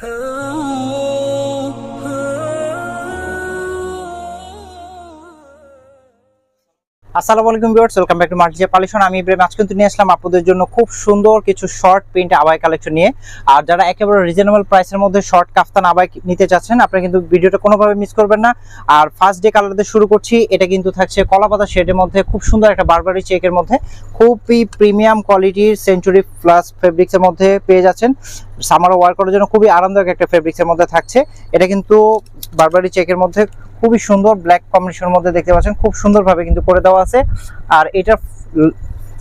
Oh. আসসালামু আলাইকুম viewers welcome back to মার্টিজা পালিশন আমি ইব্রাহিম আজ কিন্তু নিয়ে আসলাম আপনাদের জন্য খুব সুন্দর কিছু শর্ট প্রিন্ট আবাই কালেকশন নিয়ে। আর যারা একেবারে রিজনেবল প্রাইসের মধ্যে শর্ট কাফতান আবাই নিতে চাচ্ছেন, আপনারা কিন্তু ভিডিওটা কোনোভাবে মিস করবেন না। আর ফার্স্ট ডে কালার শুরু করছি, এটা কিন্তু থাকছে কলাপাতা শেডের মধ্যে, খুব সুন্দর একটা বারবারি চেকের মধ্যে। খুবই প্রিমিয়াম কোয়ালিটির সেঞ্চুরি প্লাস ফেব্রিক্সের মধ্যে পেয়ে যাচ্ছেন। সামার ওয়ার করার জন্য খুবই আরামদায়ক একটা ফেব্রিক্সের মধ্যে থাকছে। এটা কিন্তু বারবারি চেকের মধ্যে খুবই সুন্দর ব্ল্যাক কম্বিনেশনের মধ্যে দেখতে পাচ্ছেন, খুব সুন্দরভাবে কিন্তু করে দেওয়া আছে। আর এটা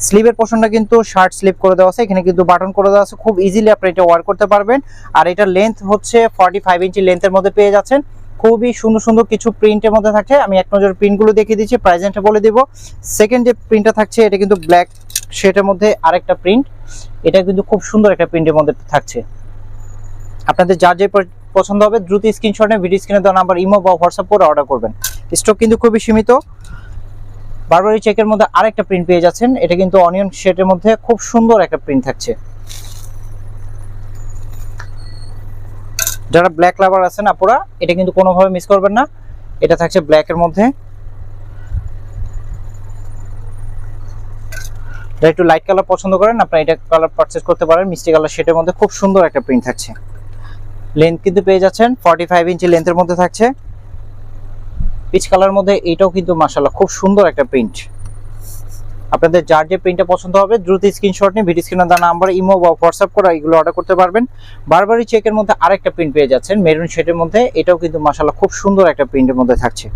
স্লিভের পোর্শনটা কিন্তু শার্ট স্লিভ করে দেওয়া আছে, এখানে কিন্তু বাটন করে দেওয়া আছে, খুব ইজিলি আপনি এটা ওয়ার করতে পারবেন। আর এটা লেন্থ হচ্ছে ফর্টি ফাইভ ইঞ্চি লেন্থের মধ্যে পেয়ে যাচ্ছেন। খুবই সুন্দর সুন্দর কিছু প্রিন্টের মধ্যে থাকে আমি এক নজর প্রিন্টগুলো দেখিয়ে দিচ্ছি প্রাইজেন্টটা বলে দিব। সেকেন্ড যে প্রিন্টটা থাকছে, এটা কিন্তু ব্ল্যাক শেটের মধ্যে আরেকটা প্রিন্ট এটা কিন্তু খুব সুন্দর একটা প্রিন্টের মধ্যে থাকছে। আপনাদের যার যে পছন্দ হবে, দ্রুত স্ক্রিনশটে ভিডিও স্ক্রিনে দেওয়া নাম্বার ইমো বা হোয়াটসঅ্যাপ করে অর্ডার করবেন। স্টক কিন্তু খুবই সীমিত। বারবারি চেকের মধ্যে আরেকটা প্রিন্ট পেয়ে যাচ্ছেন। এটা কিন্তু অনিয়ন শেডের মধ্যে খুব সুন্দর একটা প্রিন্ট থাকছে। যারা ব্ল্যাক লাভার আছেন আপুরা, এটা কিন্তু কোনোভাবে মিস করবেন না। এটা থাকছে ব্ল্যাকের মধ্যে। যারা একটু লাইট কালার পছন্দ করেন, আপনারা এটা কালার পারচেস করতে পারেন। মিষ্টি কালার শেডের মধ্যে খুব সুন্দর একটা প্রিন্ট থাকছে। লেন্থ কিন্তু পেয়ে যাচ্ছেন ফর্টি ফাইভ ইঞ্চি লেন্থের মধ্যে থাকছে। পিচ কালার মধ্যে এটাও কিন্তু মাসাল্লাহ খুব সুন্দর একটা প্রিন্ট আপনাদের যার যে প্রিন্টটা পছন্দ হবে, দ্রুত স্ক্রিনশট নিয়ে ভিডিও স্ক্রিনে দেওয়া নাম্বার ইমো বা হোয়াটসঅ্যাপ করে এগুলো অর্ডার করতে পারবেন। বারবারই চেকের মধ্যে আরেকটা প্রিন্ট পেয়ে যাচ্ছেন মেরুন শেডের মধ্যে, এটাও কিন্তু মাসাল্লাহ খুব সুন্দর একটা প্রিন্টের মধ্যে থাকছে।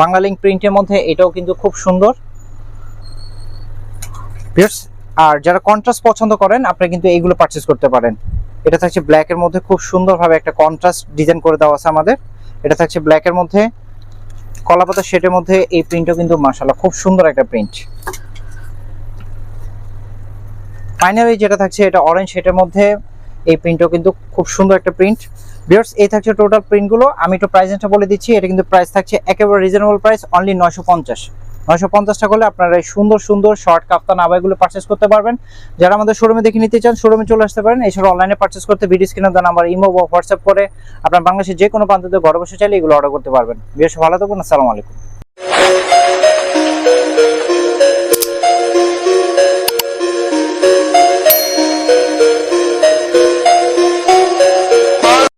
বাংলালিং প্রিন্টের মধ্যে এটাও কিন্তু খুব সুন্দর। আর যারা কন্ট্রাস্ট পছন্দ করেন, আপনি কিন্তু এইগুলো পারচেস করতে পারেন। এটা থাকছে ব্ল্যাকের মধ্যে খুব সুন্দরভাবে একটা কন্ট্রাস্ট ডিজাইন করে দেওয়া আছে আমাদের। এটা থাকছে ব্ল্যাকের মধ্যে। কলাপাতা শেডের মধ্যে এই প্রিন্টও কিন্তু মাশাআল্লাহ খুব সুন্দর একটা প্রিন্ট ফাইনালি যেটা থাকছে এটা অরেঞ্জ শেডের মধ্যে, এই প্রিন্টও কিন্তু খুব সুন্দর একটা প্রিন্ট ভিউয়ার্স এই থাকছে টোটাল প্রিন্টগুলো আমি একটু প্রাইসটা বলে দিচ্ছি। এটা কিন্তু প্রাইস থাকছে একেবারে রিজনেবল প্রাইস অনলি নয়শো পঞ্চাশ। নয়শো পঞ্চাশ টাকা হলে আপনারা এই সুন্দর সুন্দর শর্ট কাপ্তান আবাইগুলো পারচেস করতে পারবেন। যারা আমাদের শোরুমে দেখে নিতে চান শোরুমে চলে আসতে পারেন। এছাড়া অনলাইনে পারচেস করতে ভিডিও স্ক্রিনে দেন আমার ইমো বা হোয়াটসঅ্যাপ করে আপনার বাংলাদেশের যে কোনো প্রান্ত ঘরে বসে চাইলে এগুলো অর্ডার করতে পারবেন। বেশ ভালো থাকুন, আসসালামু আলাইকুম।